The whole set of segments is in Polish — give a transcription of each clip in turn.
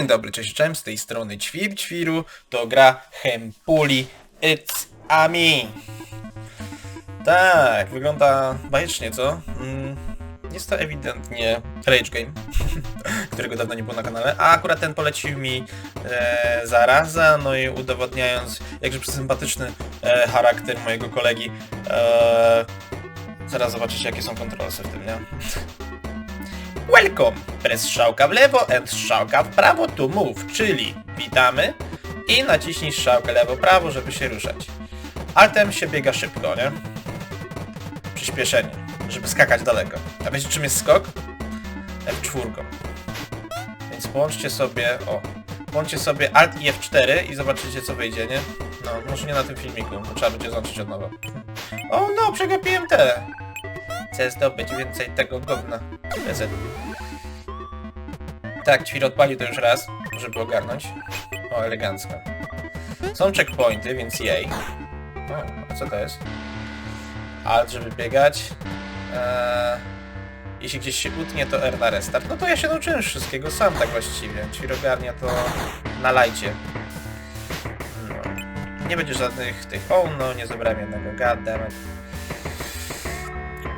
Dzień dobry, cześć, cześć, z tej strony Ćwir Ćwiru, to gra Hempuli It's a me. Tak, wygląda bajecznie, co? Mm, Jest to ewidentnie Rage Game, którego dawno nie było na kanale, a akurat ten polecił mi e, zaraza, no i udowodniając jakże sympatyczny e, charakter mojego kolegi. E, zaraz zobaczycie jakie są kontrolsy w tym, nie? Welcome! Press strzałka w lewo and strzałka w prawo to move, czyli witamy i naciśnij strzałkę lewo-prawo, żeby się ruszać. Altem się biega szybko, nie? Przyspieszenie, żeby skakać daleko. A wiecie czym jest skok? F4. Więc połączcie sobie, o, połączcie sobie Alt i F4 i zobaczycie co wyjdzie, nie? No, może nie na tym filmiku, bo trzeba będzie zacząć od nowa. O no, przegapiłem te! Chcę zdobyć więcej tego gówna. Reset. Tak, ćwir odpalił to już raz, żeby ogarnąć. O, elegancko. Są checkpointy, więc jej. O, a co to jest? Alt, żeby biegać. Eee, jeśli gdzieś się utnie, to R na restart. No to ja się nauczyłem wszystkiego sam tak właściwie. Ćwir ogarnia to na lajcie. No. Nie będzie żadnych tych... O, no, nie zebrałem jednego. Goddammit.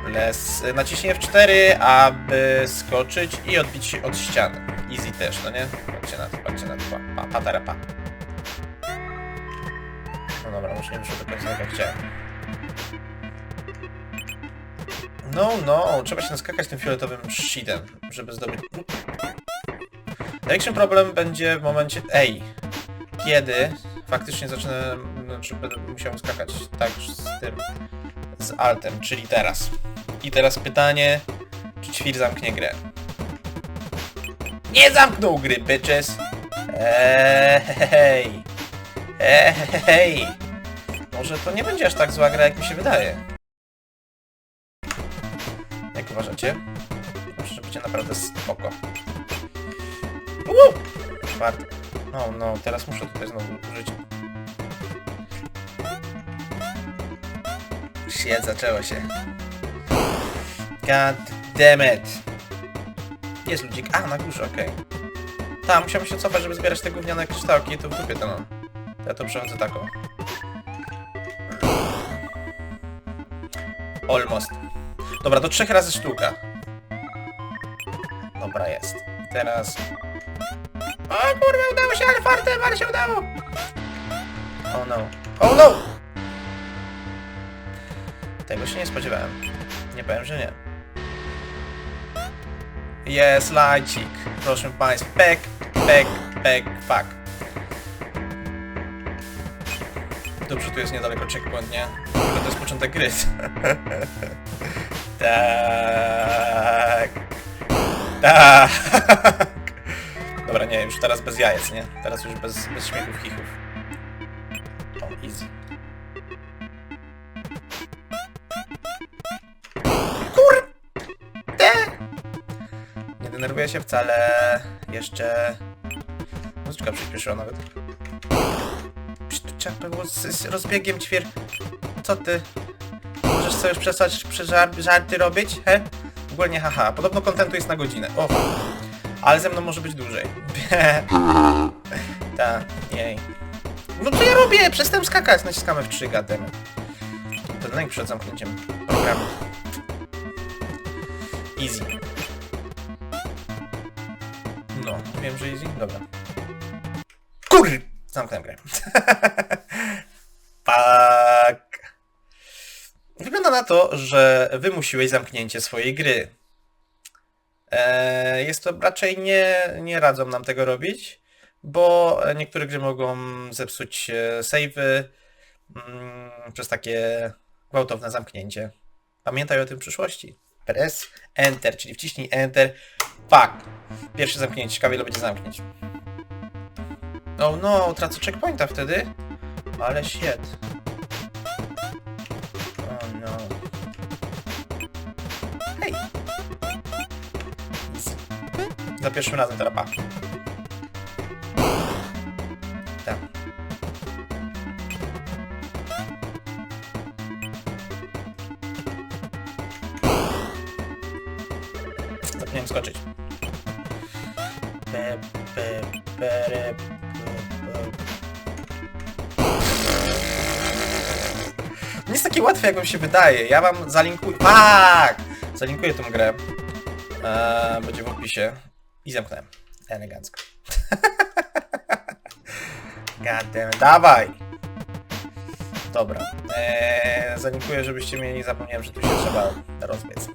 Les, naciśnij F4, aby skoczyć i odbić się od ściany. Easy też, no nie? Patrzcie na to, patrzcie na to. Pa, pa, patara, pa. No dobra, już nie wyszło do końca tak jak chciałem. No, no, trzeba się naskakać tym fioletowym shitem, żeby zdobyć... Największym problem będzie w momencie... Ej! Kiedy faktycznie zacznę... Znaczy będę musiał skakać tak z tym... Z altem, czyli teraz. I teraz pytanie, czy ćwir zamknie grę? Nie zamknął gry, bitches! Eee, hej! Hej! Może to nie będzie aż tak zła gra, jak mi się wydaje. Jak uważacie? Może, że będzie naprawdę spoko. Uuu! No, no, teraz muszę tutaj znowu użyć. Shit, zaczęło się. God damn it. Jest ludzik. A, na górze, okej. Tam, musiałem się cofać, żeby zbierać te gówniane kryształki, to w dupie to mam. Ja to przechodzę taką. Almost. Dobra, do trzech razy sztuka. Dobra, jest. Teraz... O kurwa, udało się, ale fartem, ale się udało! Oh no. Oh no! Tego się nie spodziewałem. Nie powiem, że nie. Jest lajcik. Proszę Państwa. Pek, pek, pek, fuck. Dobrze, tu jest niedaleko checkpoint, nie? To jest początek gry. tak. Tak. Dobra, nie, już teraz bez jajec, nie? Teraz już bez, bez śmiechów, chichów. Denerwuję się wcale. Jeszcze... Muzyczka przyspieszyła nawet. Trzeba było z, z rozbiegiem ćwier... Co ty? Możesz sobie już przestać przy żar żarty robić, he? W ogóle nie haha. Podobno kontentu jest na godzinę. O! Ale ze mną może być dłużej. Ta, jej. No co ja robię? Przestałem skakać. Naciskamy w 3 gademy. Ten lęk przed zamknięciem programu. Easy. Wiem, że easy? Dobra. Kur... Zamknąłem grę. Fuck. Wygląda na to, że wymusiłeś zamknięcie swojej gry. Eee, jest to raczej nie, nie radzą nam tego robić, bo niektóre gry mogą zepsuć e, savey mm, przez takie gwałtowne zamknięcie. Pamiętaj o tym w przyszłości. Press Enter, czyli wciśnij Enter. Fuck. Pierwsze zamknięcie. Ciekawe ile będzie zamknięć. Oh no, tracę checkpointa wtedy. Ale shit. Oh no. Hej. Za pierwszym razem teraz. Skoczyć. Nie jest takie łatwe, jak wam się wydaje. Ja wam zalinkuję... Tak! Zalinkuję tą grę. Eee, będzie w opisie. I zamknąłem. Elegancko. Gadem, dawaj! Dobra. Eee, zalinkuję, żebyście mnie nie zapomniałem, że tu się trzeba rozbiec.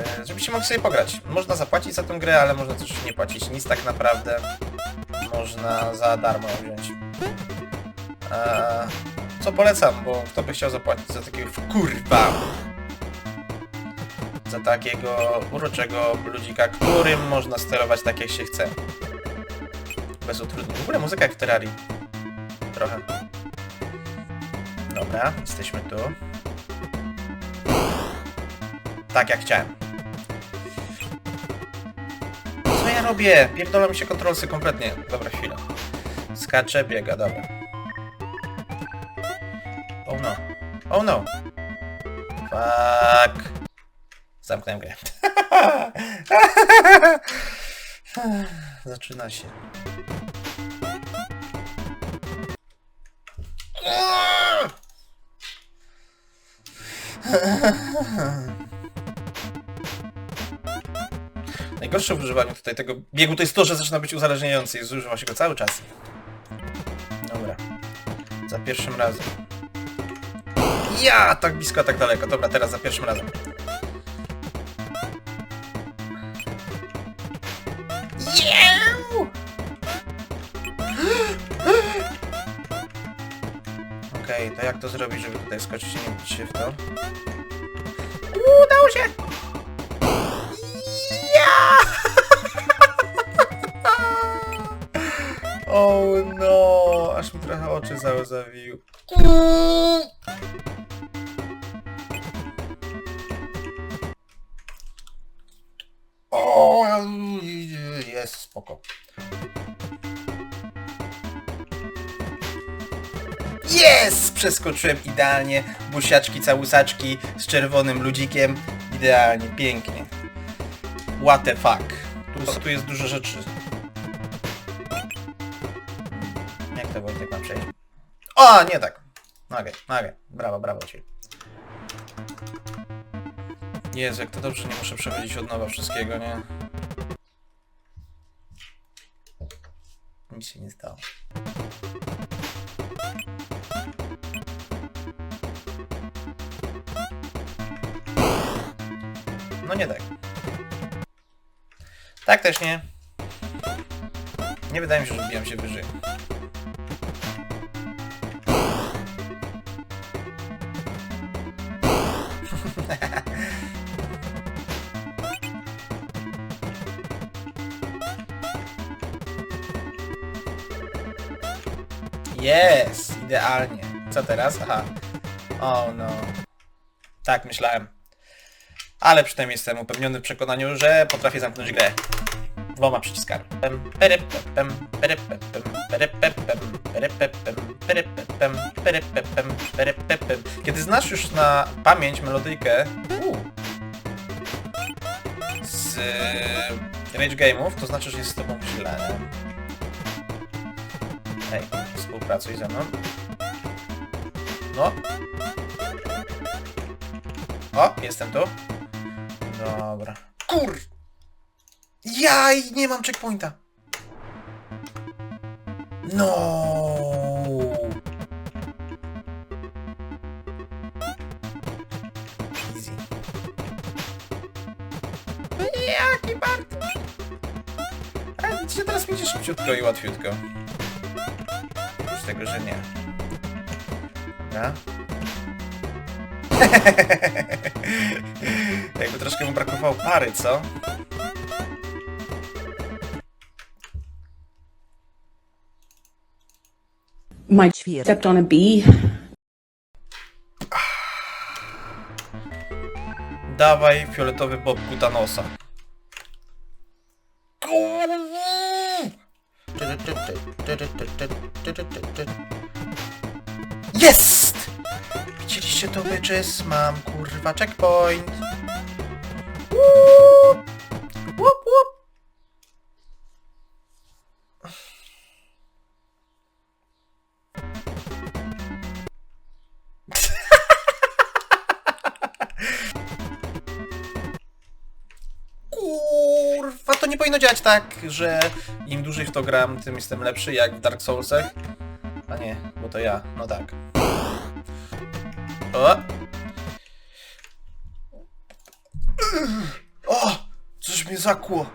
Eee, żebyście mogli sobie pograć. Można zapłacić za tę grę, ale można też nie płacić nic tak naprawdę. Można za darmo ją wziąć. Eee, co polecam, bo kto by chciał zapłacić za takiego kurwa za takiego uroczego ludzika, którym można sterować tak jak się chce. Bez utrudnień. W ogóle muzyka jak w Terrarii. Trochę. Dobra, jesteśmy tu. Tak jak chciałem. Robię? Pierdolą mi się kontrolsy kompletnie. Dobra, chwila. Skacze, biega, dobra. Oh no. Oh no. Fuck. Zamknąłem grę. Zaczyna się. Najgorsze w używaniu tutaj tego biegu to jest to, że zaczyna być uzależniający i zużywa się go cały czas. Dobra. Za pierwszym razem. Ja! Tak blisko, tak daleko. Dobra, teraz za pierwszym razem. Okej, to jak to zrobić, żeby tutaj skoczyć i nie bić się w to? Udało się! Mi trochę oczy zawił. O, jest spoko. Jest! Przeskoczyłem idealnie. Busiaczki, całusaczki z czerwonym ludzikiem. Idealnie, pięknie. What the fuck. Tu, tu jest dużo rzeczy. O, nie tak. Nagę, nagę. Brawo, brawo ci. Jezu, jak to dobrze, nie muszę przechodzić od nowa wszystkiego, nie? Nic się nie stało. No nie tak. Tak też nie. Nie wydaje mi się, że wbijam się wyżej. Jest! Idealnie. Co teraz? Aha. O no. Tak myślałem. Ale przynajmniej jestem upewniony w przekonaniu, że potrafię zamknąć grę. Dwoma przyciskami. Kiedy znasz już na pamięć melodyjkę uu, z Rage Game'ów, to znaczy, że jest z tobą źle. Ej, współpracuj ze mną. No. O, jestem tu. Dobra. Kur... Jaj, nie mam checkpointa. No. Easy. Jaki Bartusz? Ale dzisiaj teraz będzie szybciutko i łatwiutko. Tego, że nie. Dobra. Jakby troszkę mu brakowało pary, co? My stepped on a bee. Dawaj fioletowy bob Kutanosa. Jest! Widzieliście to bitches? Mam kurwa checkpoint. Łup! Powinno działać tak, że im dłużej w to gram, tym jestem lepszy, jak w Dark Soulsach. A nie, bo to ja, no tak. O! O! Coś mnie zakło.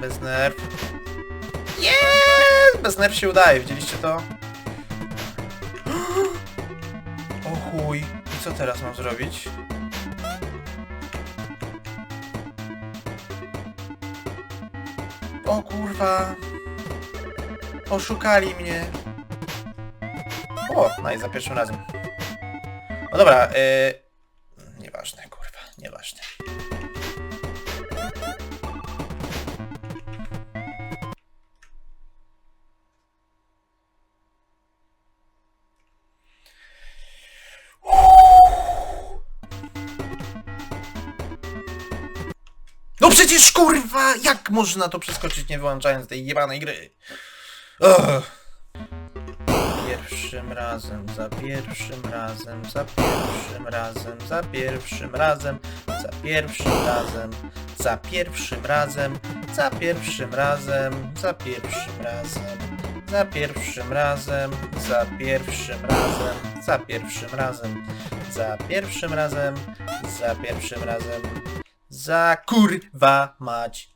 Bez nerw. Jest! Bez nerw się udaje, widzieliście to? O chuj. I co teraz mam zrobić? Kurwa. Oszukali mnie. O, no i za pierwszym razem. No dobra, yy... jak można to przeskoczyć nie wyłączając tej jebanej gry? Ugh. Pierwszym razem, za pierwszym razem, za pierwszym razem, za pierwszym razem, za pierwszym razem, za pierwszym razem, za pierwszym razem, za pierwszym razem, za pierwszym razem, za pierwszym razem, za pierwszym razem, za pierwszym razem, za pierwszym razem, za kurwa mać.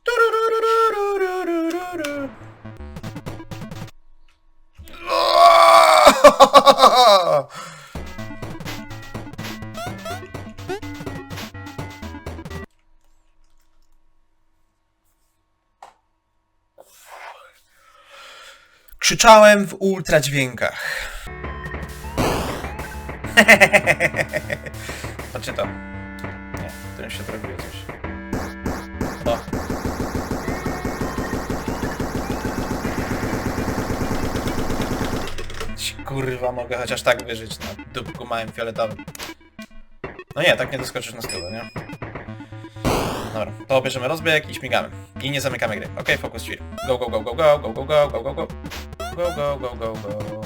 Krzyczałem w ultradźwiękach. Patrzcie to. Którym się zrobiło coś. O. Kurwa, mogę chociaż tak wyżyć na dupku małym fioletowym. No nie, tak nie doskoczysz na stole, nie? Dobra, to bierzemy rozbieg i śmigamy. I nie zamykamy gry. Okej, focus chill. Go, go, go, go, go, go, go, go, go, go, go. Go, go, go, go, go.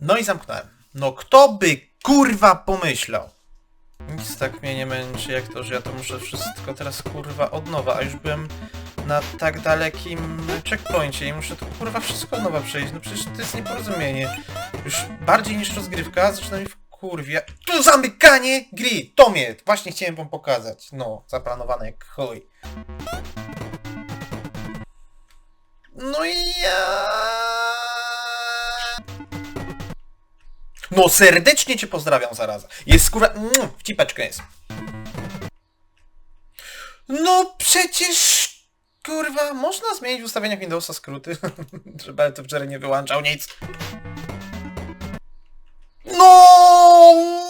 No i zamknąłem. No kto by kurwa pomyślał? Nic tak mnie nie męczy jak to, że ja to muszę wszystko teraz kurwa od nowa, a już byłem na tak dalekim checkpoincie i muszę to kurwa wszystko od nowa przejść. No przecież to jest nieporozumienie. Już bardziej niż rozgrywka zaczyna mi w kurwie. Tu zamykanie gry! To! Właśnie chciałem wam pokazać. No, zaplanowane jak chuj. No i ja... No serdecznie cię pozdrawiam zaraza. Jest kurwa... Mm, w cipeczkę jest. No przecież... Kurwa, można zmienić w ustawieniach Windowsa skróty, ale to wczoraj nie wyłączał nic. No!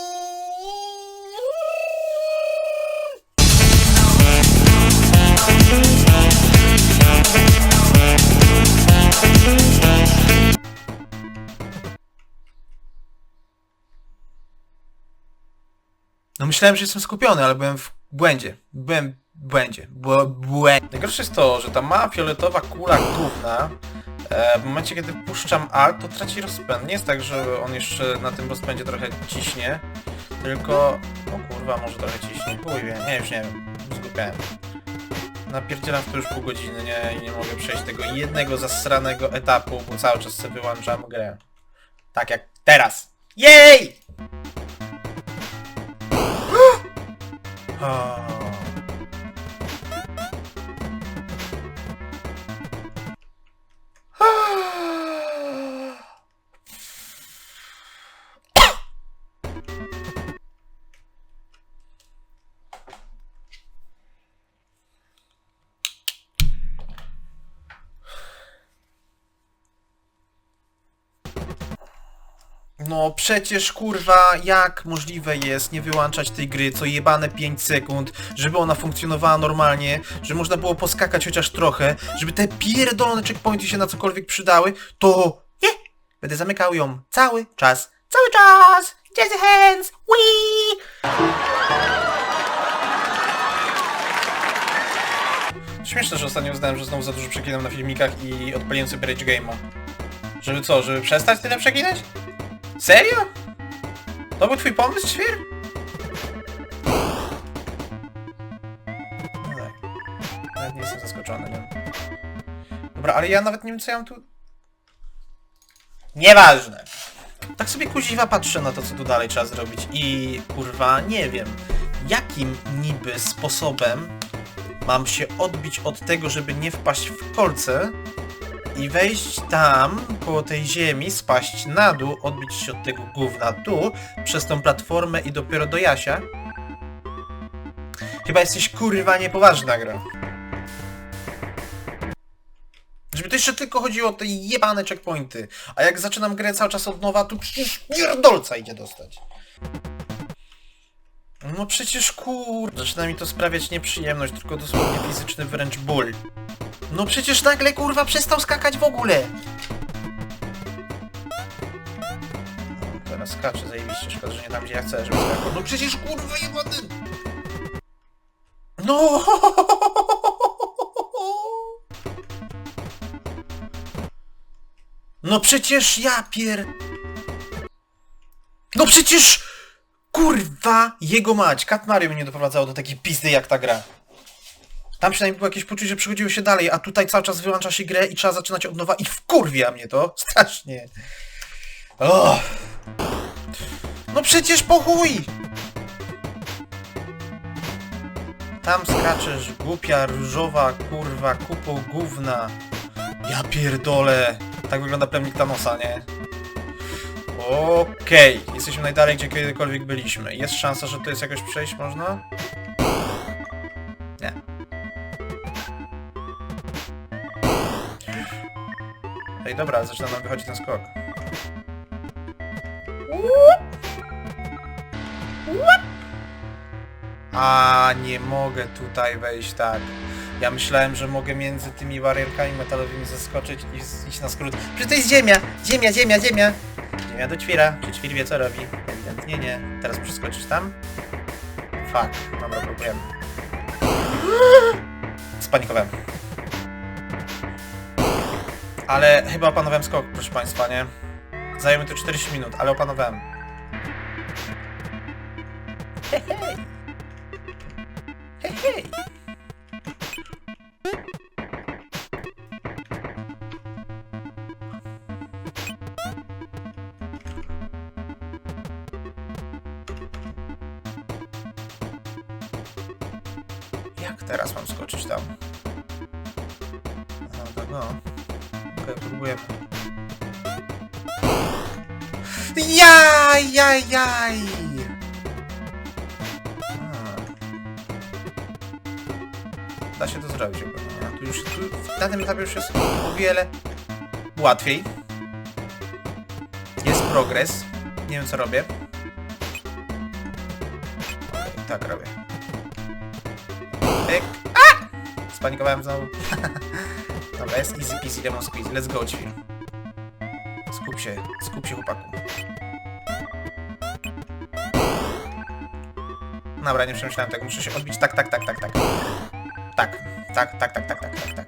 No myślałem, że jestem skupiony, ale byłem w błędzie. Byłem w błędzie. Bł błędzie. Najgorsze jest to, że ta mała fioletowa kula główna e, w momencie, kiedy puszczam Alt, to traci rozpęd. Nie jest tak, że on jeszcze na tym rozpędzie trochę ciśnie, tylko... O kurwa, może trochę ciśnie. Chuj nie, już nie wiem. Zgubiałem. Napierdzielam w to już pół godziny, nie? I nie mogę przejść tego jednego zasranego etapu, bo cały czas sobie wyłączam grę. Tak jak teraz. Jej! 아하. 하. No przecież kurwa, jak możliwe jest nie wyłączać tej gry co jebane 5 sekund, żeby ona funkcjonowała normalnie, żeby można było poskakać chociaż trochę, żeby te pierdolone checkpointy się na cokolwiek przydały, to nie, będę zamykał ją cały czas, cały czas, jazz hands, wee! Śmieszne, że ostatnio uznałem, że znowu za dużo przeklinam na filmikach i odpaliłem sobie Rage Game'a. Żeby co, żeby przestać tyle przeklinać? Serio? To był twój pomysł, świr? No tak. Nawet nie jestem zaskoczony, nie? Dobra, ale ja nawet nie wiem, co ja mam tu... Nieważne. Tak sobie kuziwa patrzę na to, co tu dalej trzeba zrobić i kurwa nie wiem, jakim niby sposobem mam się odbić od tego, żeby nie wpaść w kolce i wejść tam, koło tej ziemi, spaść na dół, odbić się od tego gówna tu, przez tą platformę i dopiero do Jasia. Chyba jesteś kurwa niepoważna gra. Żeby to jeszcze tylko chodziło o te jebane checkpointy. A jak zaczynam grę cały czas od nowa, to przecież pierdolca idzie dostać. No przecież kur... Zaczyna mi to sprawiać nieprzyjemność, tylko dosłownie fizyczny wręcz ból. No przecież nagle kurwa przestał skakać w ogóle. Teraz skacze zajebiście, szkoda, że nie tam gdzie ja chcę, żeby skakał. No przecież kurwa jebany... No! No przecież ja pier... No przecież... Kurwa, jego mać. Cat Mario mnie doprowadzało do takiej pizdy jak ta gra. Tam przynajmniej było jakieś poczucie, że przechodziło się dalej, a tutaj cały czas wyłącza się grę i trzeba zaczynać od nowa i wkurwia mnie to. Strasznie. O. No przecież po chuj! Tam skaczesz, głupia, różowa, kurwa, kupą gówna. Ja pierdolę. Tak wygląda plemnik Thanosa, nie? Okej, jesteśmy najdalej, gdzie kiedykolwiek byliśmy. Jest szansa, że to jest jakoś przejść można? Ej, dobra, zaczyna nam wychodzić ten skok. A nie mogę tutaj wejść tak. Ja myślałem, że mogę między tymi barierkami metalowymi zaskoczyć i iść na skrót. Przecież to jest ziemia! Ziemia, ziemia, ziemia! Ziemia do ćwira. Czy ćwir wie co robi? Ewidentnie nie. Teraz przeskoczyć tam? Fuck. Dobra, próbujemy. Spanikowałem. Ale chyba opanowałem skok, proszę państwa, nie? Zajęło mi to 40 minut, ale opanowałem. Hej, hej! Hej, hej! Da się to zrobić Tu już, tu, na tym etapie już jest o wiele łatwiej. Jest progres. Nie wiem co robię. Tak robię. Pyk. A! Spanikowałem znowu. Dobra, jest easy peasy lemon squeezy. Let's go, ćwir. Skup się, skup się chłopaku. Dobra, nie przemyślałem tego, muszę się odbić. Tak, tak, tak, tak, tak. Tak, tak, tak, tak, tak, tak, tak, tak.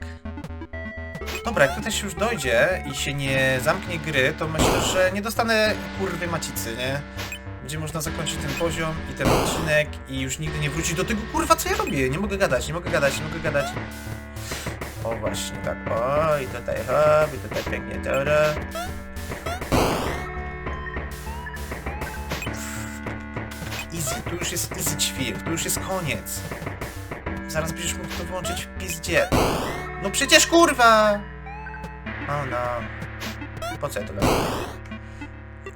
Dobra, jak tutaj się już dojdzie i się nie zamknie gry, to myślę, że nie dostanę kurwy macicy, nie? Będzie można zakończyć ten poziom i ten odcinek i już nigdy nie wrócić do tego kurwa co ja robię. Nie mogę gadać, nie mogę gadać, nie mogę gadać. O właśnie tak, o i tutaj hop, i tutaj pięknie dobra. Easy, tu już jest easy ćwir, tu już jest koniec. Zaraz będziesz mógł to włączyć w pizdzie. No przecież kurwa! O no. Po co ja to robię?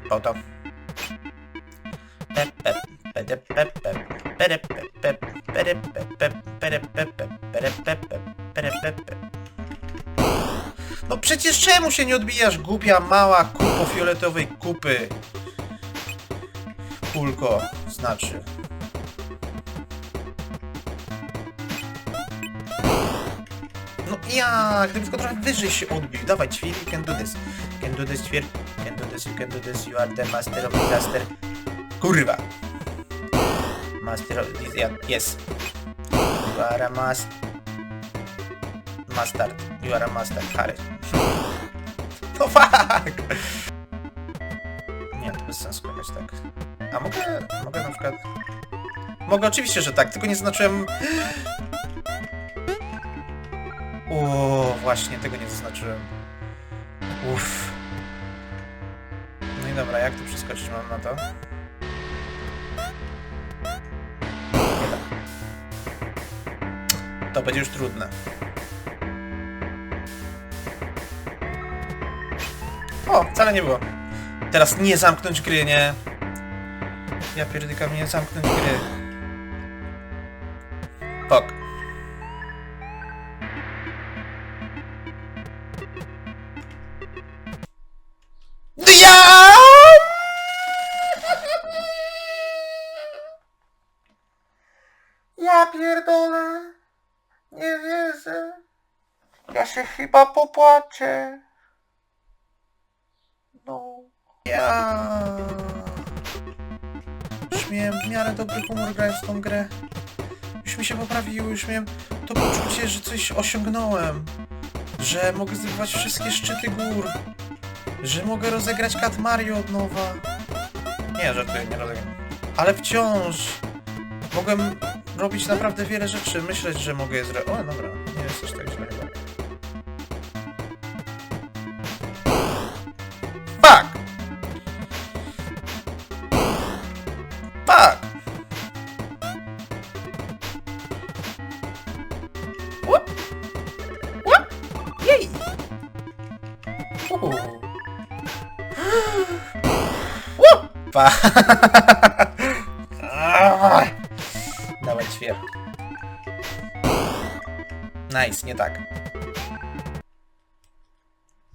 Po to. No przecież czemu się nie odbijasz, głupia mała kupo fioletowej kupy? Kulko, znaczy. Ja, gdybyś go trochę wyżej się odbił. Dawaj, ćwir, you can do this. Can do this, ćwir. You can do this, you can do this. You are the master of disaster. Kurwa. Master of yeah, yes. You are a mas... Mustard. You are a mustard, Harry. No fuck! Nie, to bez sensu jakaś tak. A mogę, mogę na przykład... Mogę oczywiście, że tak, tylko nie zaznaczyłem... O, właśnie, tego nie zaznaczyłem. Uff. No i dobra, jak tu przeskoczyć mam na to? To będzie już trudne. O, wcale nie było. Teraz nie zamknąć gry, nie? Ja pierdykam, nie zamknąć gry. Chyba popłaczę. No. Ja. Już miałem w miarę dobry humor grając w tą grę. Już mi się poprawiło, już miałem to poczucie, że coś osiągnąłem. Że mogę zdobywać wszystkie szczyty gór. Że mogę rozegrać Cat Mario od nowa. Nie, żartuję, nie rozegram. Ale wciąż mogłem robić naprawdę wiele rzeczy. Myśleć, że mogę je zrobić. O, dobra, nie jest coś tak Ah! Dawaj ćwier. Nice, nie tak.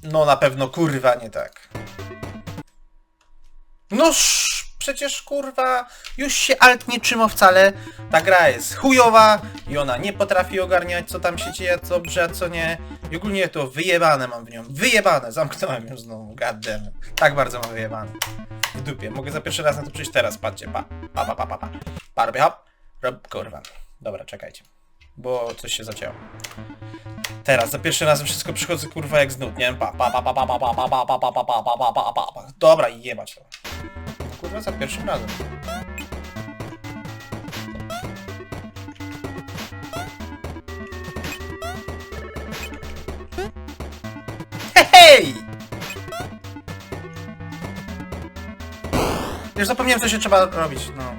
No na pewno kurwa nie tak. Noż, przecież kurwa, już się alt nie trzyma wcale. Ta gra jest chujowa i ona nie potrafi ogarniać, co tam się dzieje, co dobrze, a co nie. I ogólnie to wyjebane mam w nią. Wyjebane! Zamknąłem ją znowu, goddamn. Tak bardzo mam wyjebane. W dupie. Mogę za pierwszy raz na to przyjść teraz, patrzcie, pa. Pa, pa, pa, pa, pa. Pa, robię hop. Rob, kurwa. Dobra, czekajcie. Bo coś się zacięło. Teraz, za pierwszym razem wszystko przychodzę kurwa jak z nie? Pa, pa, pa, pa, pa, pa, pa, pa, pa, pa, pa, pa, pa, pa, pa, pa, pa. Dobra, i jebać to. Kurwa, za pierwszym razem. Hej! Już zapomniałem, co się trzeba robić, no.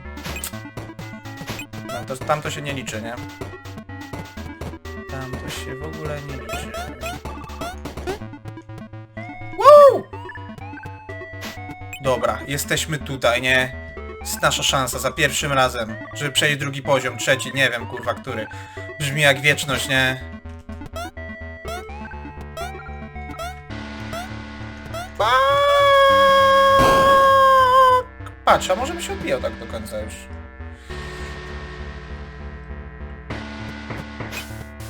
No, to, tam to się nie liczy, nie? Tam to się w ogóle nie liczy. Woo! Dobra, jesteśmy tutaj, nie? Jest nasza szansa za pierwszym razem, żeby przejść drugi poziom, trzeci, nie wiem, kurwa, który. Brzmi jak wieczność, nie? Patrz, a może by się odbijał tak do końca już.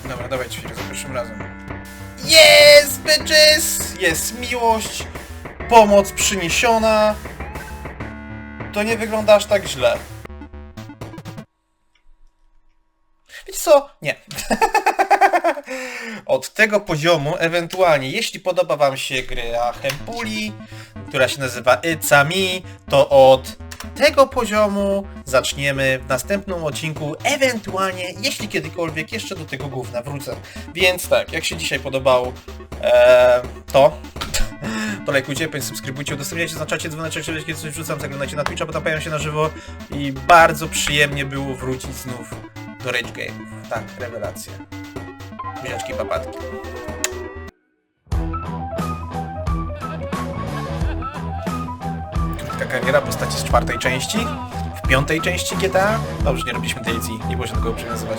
Dobra, dawaj ćwir za pierwszym razem. Jest, bitches! Jest miłość, pomoc przyniesiona. To nie wygląda aż tak źle. Wiecie co? Nie. Od tego poziomu, ewentualnie, jeśli podoba wam się gra Hempuli, która się nazywa It's a to od tego poziomu zaczniemy w następnym odcinku, ewentualnie, jeśli kiedykolwiek jeszcze do tego gówna wrócę. Więc tak, jak się dzisiaj podobał e, to, to lajkujcie, bądź subskrybujcie, udostępniajcie, zaznaczacie dzwoneczek, żeby kiedy coś wrzucam, zaglądajcie na Twitcha, bo tam pojawiam się na żywo i bardzo przyjemnie było wrócić znów do Rage Game'ów. Tak, rewelacja. Buziaczki, papatki. Krótka kariera postaci z czwartej części, w piątej części GTA. Dobrze, nie robiliśmy DLC, nie było się do przywiązywać.